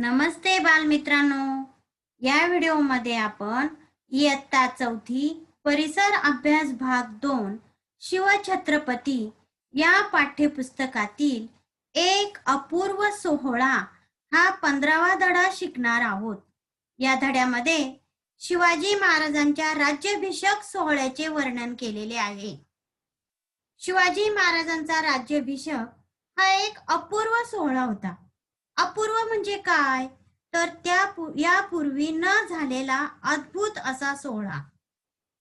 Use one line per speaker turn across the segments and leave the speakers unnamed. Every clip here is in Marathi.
नमस्ते बालमित्रांनो. या व्हिडिओमध्ये आपण इयत्ता चौथी परिसर अभ्यास भाग दोन शिवछत्रपती या पाठ्यपुस्तकातील एक अपूर्व सोहळा हा पंधरावा धडा शिकणार आहोत. या धड्यामध्ये शिवाजी महाराजांच्या राज्याभिषेक सोहळ्याचे वर्णन केलेले आहे. शिवाजी महाराजांचा राज्याभिषेक हा एक अपूर्व सोहळा होता. अपूर्व म्हणजे काय? तर त्या यापूर्वी न झालेला अद्भुत असा सोहळा.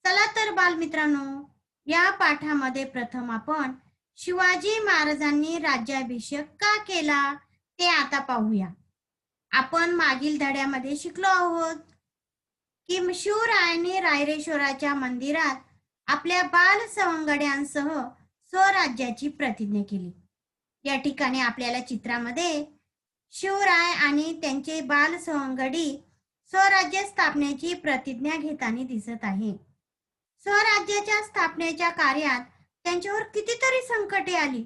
चला तर बालमित्रांनो या पाठामध्ये प्रथम आपण शिवाजी महाराजांनी राज्याभिषेक का केला ते आता पाहूया. आपण मागील धड्यामध्ये शिकलो आहोत की शिवरायांनी रायरेश्वराच्या मंदिरात आपल्या बाल सवंगड्यांसह स्वराज्याची प्रतिज्ञा केली. या ठिकाणी आपल्याला चित्रामध्ये शिवराय आणि त्यांचे बाल सवंगडी स्वराज्य स्थापनेची प्रतिज्ञा घेताना दिसत आहे. स्वराज्याच्या स्थापनेच्या कार्यात त्यांच्यावर कितीतरी संकटे आली.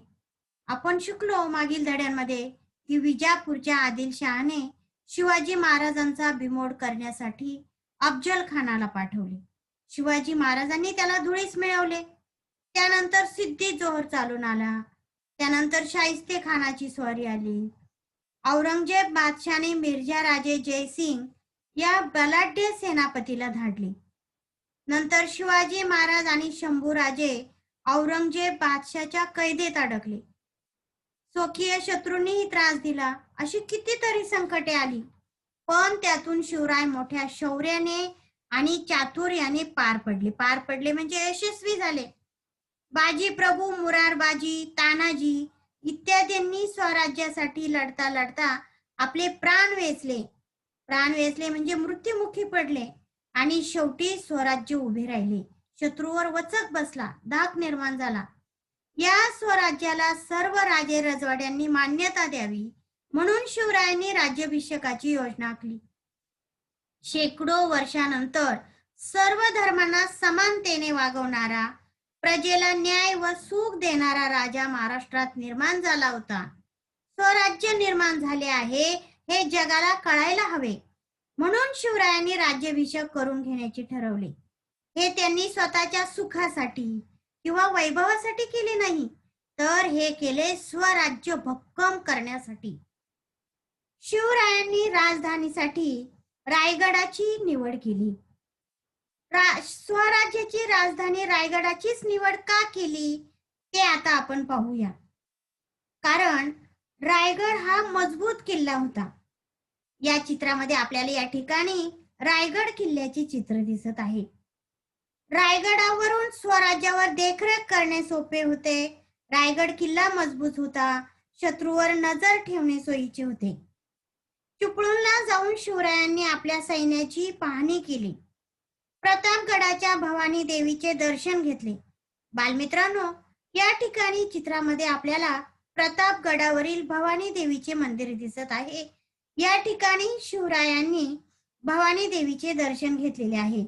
आपण शिकलो मागील धड्यांमध्ये की विजापूरच्या आदिलशहाने शिवाजी महाराजांचा बिमोड करण्यासाठी अफजल खानाला पाठवले. शिवाजी महाराजांनी त्याला धुळीस मिळवले. त्यानंतर सिद्धी जोहर चालून आला. त्यानंतर शाहिस्ते खानाची स्वारी आली. औरंगजेब बादशाने मिर्झा राजे जयसिंग या बलाढ्य सेनापतीला धाडले. नंतर शिवाजी महाराज आणि शंभूराजे औरंगजेब बादशाच्या कैदेत अडकले. स्वकीय शत्रूंनीही त्रास दिला. अशी कितीतरी संकटे आली. पण त्यातून शिवराय मोठ्या शौर्याने आणि चातुर्याने पार पडले. पार पडले म्हणजे यशस्वी झाले. बाजी प्रभू मुरारबाजी तानाजी इत्यादींनी स्वराज्यासाठी लढता लढता आपले प्राण वेचले. प्राण वेचले म्हणजे मृत्युमुखी पडले आणि शेवटी स्वराज्य उभे राहिले. शत्रूवर वचक बसला धाक निर्माण झाला. या स्वराज्याला सर्व राजे रजवाड्यांनी मान्यता द्यावी म्हणून शिवरायांनी राज्याभिषेकाची योजना आखली. शेकडो वर्षानंतर सर्व धर्मांना समानतेने वागवणारा प्रजेला न्याय व सुख देणारा राजा महाराष्ट्रात निर्माण झाला होता. स्वराज्य निर्माण झाले आहे हे जगाला कळायला हवे. म्हणून शिवरायांनी राज्याभिषेक करून घेण्याचे ठरवले. हे त्यांनी स्वतःच्या सुखासाठी किंवा वैभवासाठी केले नाही तर हे केले स्वराज्य भक्कम करण्यासाठी. शिवरायांनी राजधानीसाठी रायगडाची निवड केली. रा- स्वराज्याची राजधानी रायगडाचीच निवड का केली ते आता आपण पाहूया. कारण रायगड हा मजबूत किल्ला होता. या चित्रामध्ये आपल्याला या ठिकाणी रायगड किल्ल्याचे चित्र दिसत आहे. रायगडावरून स्वराज्यावर देखरेख करणे सोपे होते. रायगड किल्ला मजबूत होता. शत्रूवर नजर ठेवणे सोयीचे होते. चिपळूणला जाऊन शिवरायांनी आपल्या सैन्याची पाहणी केली. प्रतापगडाच्या भवानी देवीचे दर्शन घेतले. बालमित्रांनो या ठिकाणी चित्रामध्ये आपल्याला प्रतापगडावरील भवानी देवीचे मंदिर दिसत आहे. या ठिकाणी शिवरायांनी भवानी देवीचे दर्शन घेतलेले आहे.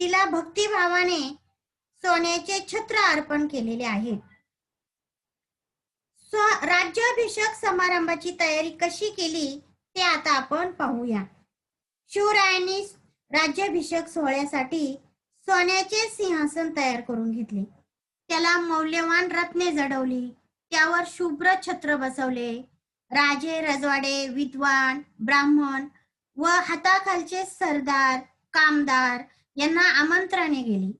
तिला भक्तिभावाने सोन्याचे छत्र अर्पण केलेले आहे. स्व- राज्याभिषेक समारंभाची तयारी कशी केली ते आता आपण पाहूया. शिवरायांनी राज्याभिषेक सोहळ्यासाठी सोन्याचे सिंहासन तयार करून घेतले. त्याला मौल्यवान रत्ने जडवली. त्यावर शुभ्र छत्र बसवले. राजे रजवाडे विद्वान ब्राह्मण व हाताखालचे सरदार कामदार यांना आमंत्रणे गेली.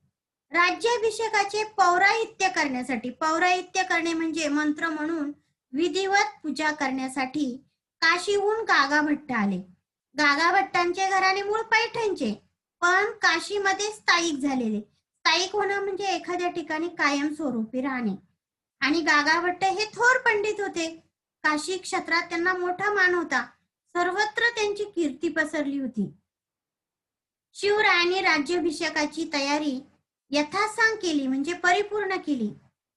राज्याभिषेकाचे पौराहित्य करण्यासाठी पौराहित्य करणे म्हणजे मंत्र म्हणून विधिवत पूजा करण्यासाठी काशीहून गागा भट्ट आले. गागाभट्टांचे घराणे मूळ पैठणचे. पण काशीमध्ये स्थायिक झालेले. स्थायिक होणं म्हणजे एखाद्या ठिकाणी कायम स्वरूपी राहणे. आणि गागाभट्ट हे थोर पंडित होते. काशी क्षेत्रात त्यांना मोठा मान होता. सर्वत्र त्यांची कीर्ती पसरली होती. शिवरायांनी राज्याभिषेकाची तयारी यथासांग केली म्हणजे परिपूर्ण केली.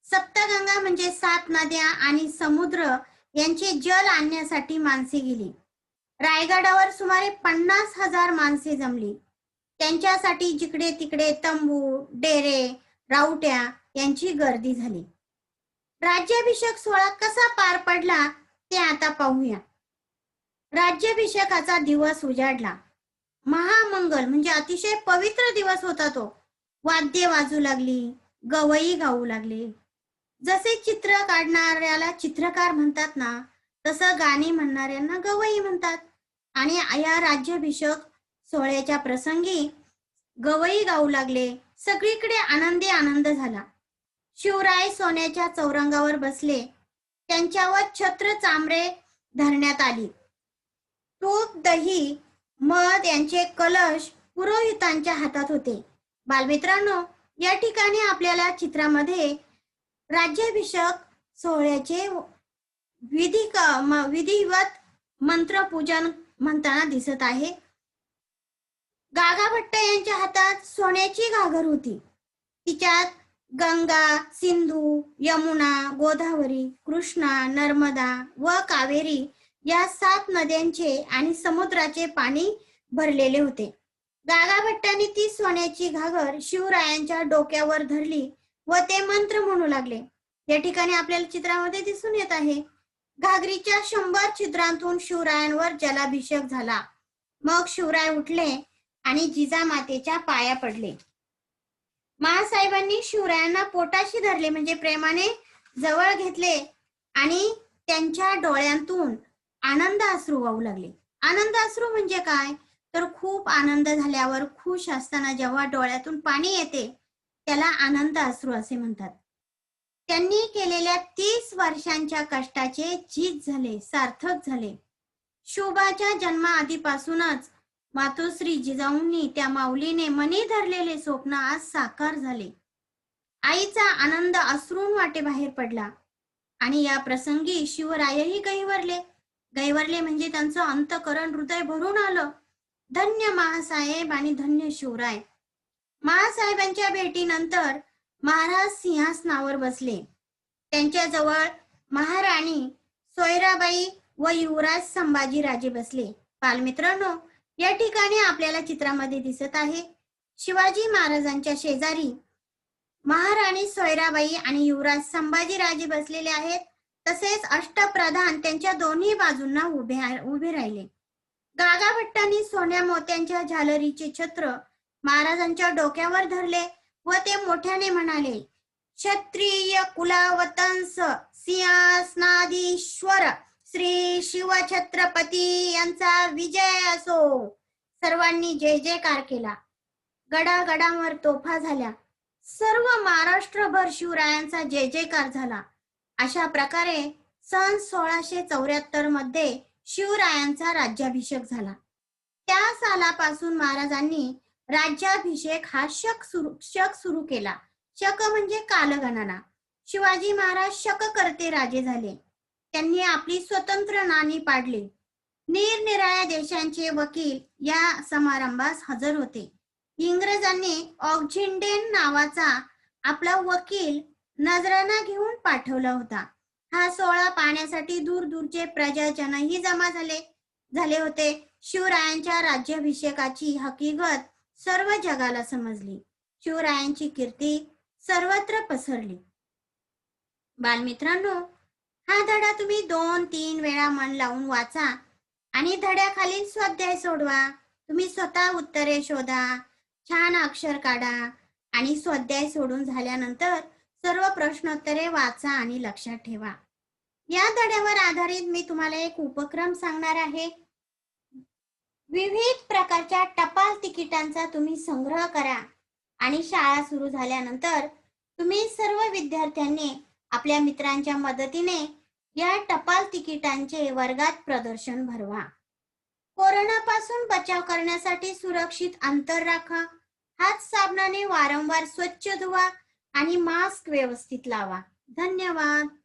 सप्तगंगा म्हणजे सात नद्या आणि समुद्र यांचे जल आणण्यासाठी माणसे गेली. रायगडावर सुमारे पन्नास हजार माणसे जमली. त्यांच्यासाठी जिकडे तिकडे तंबू डेरे राऊट्या यांची गर्दी झाली. राज्याभिषेक सोहळा कसा पार पडला ते आता पाहूया. राज्याभिषेकाचा दिवस उजाडला. महामंगल म्हणजे अतिशय पवित्र दिवस होता तो. वाद्य वाजू लागली गवई गाऊ लागले. जसे चित्र काढणाऱ्याला चित्रकार म्हणतात ना तसं गाणी म्हणणाऱ्यांना गवई म्हणतात. आणि या राज्याभिषेक सोहळ्याच्या प्रसंगी गवई गाऊ लागले. सगळीकडे आनंदी आनंद झाला. शिवराय सोन्याच्या चौरंगावर बसले. त्यांच्यावर छत्र चांबरे धरण्यात आली. तूप दही मध यांचे कलश पुरोहितांच्या हातात होते. बालमित्रांनो या ठिकाणी आपल्याला चित्रामध्ये राज्याभिषेक सोहळ्याचे विधी विधिवत मंत्रपूजन म्हणताना दिसत आहे. गागा भट्ट यांच्या हातात सोन्याची घागर होती. तिच्यात गंगा सिंधू यमुना गोदावरी कृष्णा नर्मदा व कावेरी या सात नद्यांचे आणि समुद्राचे पाणी भरलेले होते. गागा भट्टाने ती सोन्याची घागर शिवरायांच्या डोक्यावर धरली व ते मंत्र म्हणू लागले. या ठिकाणी आपल्याला चित्रामध्ये दिसून येत आहे घागरीच्या शंभर छिद्रांतून शिवरायांवर जलाभिषेक झाला. मग शिवराय उठले आणि जिजामातेच्या पाया पडले. महासाहेबांनी शिवरायांना पोटाशी धरले म्हणजे प्रेमाने जवळ घेतले आणि त्यांच्या डोळ्यांतून आनंद अश्रू वाहू लागले. आनंद अश्रू म्हणजे काय? तर खूप आनंद झाल्यावर खुश असताना जेव्हा डोळ्यातून पाणी येते त्याला आनंद अश्रू असे म्हणतात. त्यांनी केलेल्या तीस वर्षांच्या कष्टाचे जीत झाले सार्थक झाले. शोभाच्या जन्माआधीपासूनच मातोश्री जिजाऊंनी त्या माऊलीने मनी धरलेले स्वप्न आज साकार झाले. आईचा आनंद असरून वाटे बाहेर पडला आणि या प्रसंगी शिवरायही गैवरले गैवरले म्हणजे त्यांचं अंतकरण हृदय भरून आलं. धन्य महासाहेब आणि धन्य शिवराय. महासाहेबांच्या भेटीनंतर महाराज सिंहासनावर बसले. त्यांच्या जवळ महाराणी सोयराबाई व युवराज संभाजी राजे बसले. बालमित्रांनो या ठिकाणी आपल्याला चित्रामध्ये दिसत आहे शिवाजी महाराजांच्या शेजारी महाराणी सोयराबाई आणि युवराज संभाजी राजे बसलेले आहेत. तसेच अष्टप्रधान त्यांच्या दोन्ही बाजूंना उभे उभे राहिले. गागाभट्टांनी सोन्या मोत्यांच्या झालरीचे छत्र महाराजांच्या डोक्यावर धरले. व ते मोठ्याने म्हणाले क्षत्रिय कुलावतंस सिंहासनाधीश्वर श्री शिवछत्रपती यांचा विजय असो. सर्वांनी जय जयकार केला. गडागडावर तोफा झाल्या. सर्व महाराष्ट्रभर शिवरायांचा जय जयकार झाला. अशा प्रकारे सन सोळाशे चौऱ्याहत्तरमध्ये शिवरायांचा राज्याभिषेक झाला. त्या सालापासून महाराजांनी राज्याभिषेक हा शक सुरू शक सुरू केला. शक म्हणजे कालगणना. शिवाजी महाराज शक करते राजे झाले. त्यांनी आपली स्वतंत्र नाणी पाडली. निरनिराळ्या देशांचे वकील या समारंभास हजर होते. इंग्रजांनी ऑक्झिंडेन नावाचा आपला वकील नजराना घेऊन पाठवला होता. हा सोहळा पाहण्यासाठी दूर दूरचे प्रजाजनही जमा झाले झाले होते. शिवरायांच्या राज्याभिषेकाची हकीकत सर्व जगाला समजली. शिवरायांची कीर्ती सर्वत्र पसरली. बालमित्रांनो हा धडा तुम्ही दोन तीन वेळा मन लावून वाचा आणि धड्याखालील स्वाध्याय सोडवा. तुम्ही स्वतः उत्तरे शोधा छान अक्षर काढा आणि स्वाध्याय सोडून झाल्यानंतर सर्व प्रश्नोत्तरे वाचा आणि लक्षात ठेवा. या धड्यावर आधारित मी तुम्हाला एक उपक्रम सांगणार आहे. विविध प्रकारच्या टपाल तिकिटांचा तुम्ही संग्रह करा. आणि शाळा सुरू झाल्यानंतर तुम्ही सर्व विद्यार्थ्यांनी आपल्या मित्रांच्या मदतीने या टपाल तिकिटांचे वर्गात प्रदर्शन भरवा. कोरोनापासून बचाव करण्यासाठी सुरक्षित अंतर राखा. हात साबणाने वारंवार स्वच्छ धुवा आणि मास्क व्यवस्थित लावा. धन्यवाद.